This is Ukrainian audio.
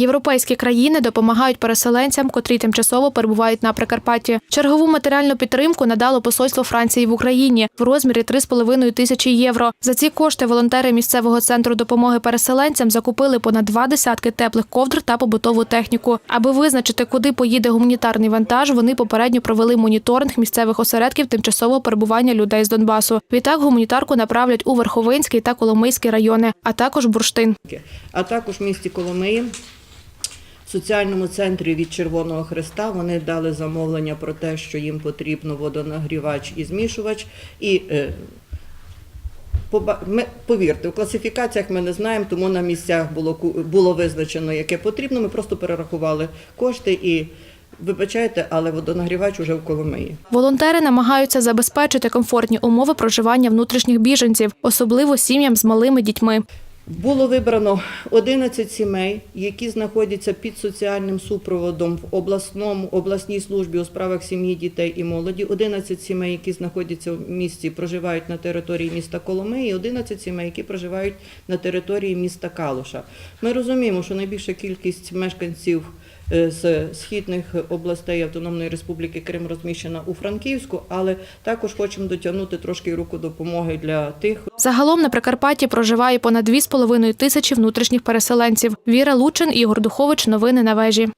Європейські країни допомагають переселенцям, котрі тимчасово перебувають на Прикарпатті. Чергову матеріальну підтримку надало посольство Франції в Україні в розмірі 3,5 тисячі євро. За ці кошти волонтери місцевого центру допомоги переселенцям закупили понад два десятки теплих ковдр та побутову техніку. Аби визначити, куди поїде гуманітарний вантаж, вони попередньо провели моніторинг місцевих осередків тимчасового перебування людей з Донбасу. Відтак гуманітарку направлять у Верховинський та Коломийський райони, а також Бурштин. а також місті Коломиї. В соціальному центрі від Червоного Хреста вони дали замовлення про те, що їм потрібно водонагрівач і змішувач. І е, ми, повірте, у класифікаціях ми не знаємо, тому на місцях було, було визначено, яке потрібно. Ми просто перерахували кошти і вибачайте, але водонагрівач уже в Коломиї. Волонтери намагаються забезпечити комфортні умови проживання внутрішніх біженців, особливо сім'ям з малими дітьми. Було вибрано 11 сімей, які знаходяться під соціальним супроводом в обласному обласній службі у справах сім'ї, дітей і молоді. 11 сімей, які знаходяться в місті, проживають на території міста Коломиї, і 11 сімей, які проживають на території міста Калуша. Ми розуміємо, що найбільша кількість мешканців з східних областей Автономної Республіки Крим розміщена у Франківську, але також хочемо дотягнути трошки руку допомоги для тих, Загалом на Прикарпатті проживає понад 2,5 тисячі внутрішніх переселенців. Віра Лучин, Ігор Духович. Новини на вежі.